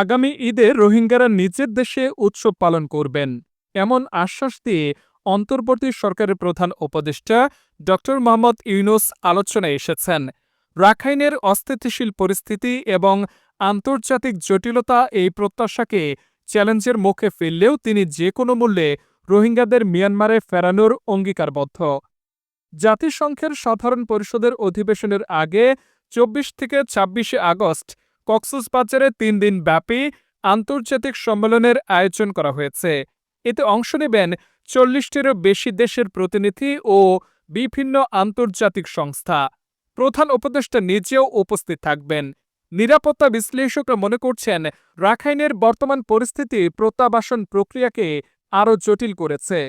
আগামী ঈদে রোহিঙ্গারা নিজের দেশে উৎসব পালন করবেন। এমন আশ্বাস দিয়ে অন্তর্বর্তী সরকারের প্রধান উপদেষ্টা ড মোহাম্মদ ইউনুস আলোচনায় এসেছেন। রাখাইনের অস্থিতিশীল পরিস্থিতি এবং আন্তর্জাতিক জটিলতা এই প্রত্যাশাকে চ্যালেঞ্জের মুখে ফেললেও তিনি যে কোনো মূল্যে রোহিঙ্গাদের মিয়ানমারে ফেরানোর অঙ্গীকারবদ্ধ। জাতিসংঘের সাধারণ পরিষদের অধিবেশনের আগে চব্বিশ থেকে ছাব্বিশে আগস্ট কক্সবাজারে তিন দিন ব্যাপী আন্তর্জাতিক সম্মেলনের আয়োজন করা হয়েছে। এতে অংশ নেবেন চল্লিশটিরও বেশি দেশের প্রতিনিধি ও বিভিন্ন আন্তর্জাতিক সংস্থা। প্রধান উপদেষ্টা নিজেও উপস্থিত থাকবেন। নিরাপত্তা বিশ্লেষকরা মনে করছেন, রাখাইনের বর্তমান পরিস্থিতি প্রত্যাবাসন প্রক্রিয়াকে আরও জটিল করেছে।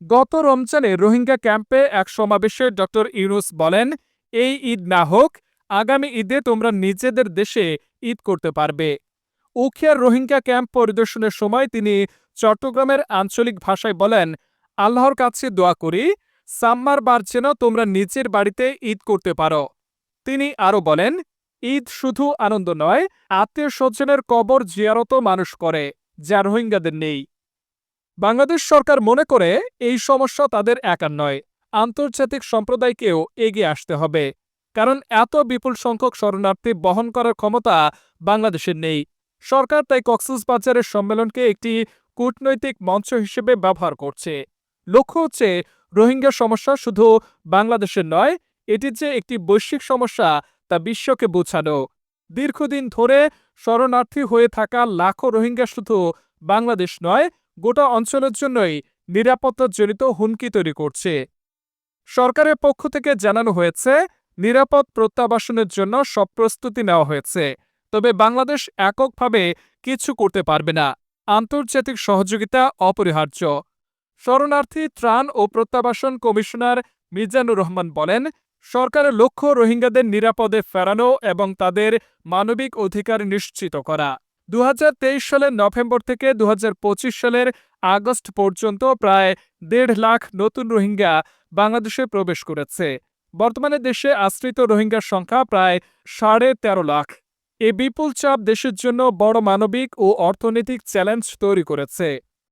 গত রমজানে রোহিঙ্গা ক্যাম্পে এক সমাবেশে ড ইউনুস বলেন, এই ঈদ না হোক আগামী ঈদে তোমরা নিজেদের দেশে ঈদ করতে পারবে। উখিয়ার রোহিঙ্গা ক্যাম্প পরিদর্শনের সময় তিনি চট্টগ্রামের আঞ্চলিক ভাষায় বলেন, আল্লাহর কাছে দোয়া করি, সাম্মার বার যেন তোমরা নিজের বাড়িতে ঈদ করতে পারো। তিনি আরও বলেন, ঈদ শুধু আনন্দ নয় আত্মীয় স্বজনের কবর জিয়ারত মানুষ করে, যা রোহিঙ্গাদের নেই। বাংলাদেশ সরকার মনে করে, এই সমস্যা তাদের একার নয়, আন্তর্জাতিক সম্প্রদায়কেও এগিয়ে আসতে হবে। কারণ এত বিপুল সংখ্যক শরণার্থী বহন করার ক্ষমতা বাংলাদেশের নেই। সরকার তাই কক্সবাজারের সম্মেলনকে একটি কূটনৈতিক মঞ্চ হিসেবে ব্যবহার করছে। লক্ষ্য হচ্ছে, রোহিঙ্গা সমস্যা শুধু বাংলাদেশের নয়, এটি যে একটি বৈশ্বিক সমস্যা তা বিশ্বকে বোঝানো। দীর্ঘদিন ধরে শরণার্থী হয়ে থাকা লাখো রোহিঙ্গা শুধু বাংলাদেশ নয়, গোটা অঞ্চলের জন্যই নিরাপত্তাজনিত হুমকি তৈরি করছে। সরকারের পক্ষ থেকে জানানো হয়েছে নিরাপদ প্রত্যাবাসনের জন্য সব প্রস্তুতি নেওয়া হয়েছে, তবে বাংলাদেশ এককভাবে কিছু করতে পারবে না। আন্তর্জাতিক সহযোগিতা অপরিহার্য। শরণার্থী ত্রাণ ও প্রত্যাবাসন কমিশনার মিজানুর রহমান বলেন, সরকারের লক্ষ্য রোহিঙ্গাদের নিরাপদে ফেরানো এবং তাদের মানবিক অধিকার নিশ্চিত করা। দু হাজার তেইশ সালের নভেম্বর থেকে দু হাজার পঁচিশ সালের আগস্ট পর্যন্ত প্রায় দেড় লাখ নতুন রোহিঙ্গা বাংলাদেশে প্রবেশ করেছে। বর্তমানে দেশে আশ্রিত রোহিঙ্গার সংখ্যা প্রায় সাড়ে তেরো লাখ। এ বিপুল চাপ দেশের জন্য বড় মানবিক ও অর্থনৈতিক চ্যালেঞ্জ তৈরি করেছে।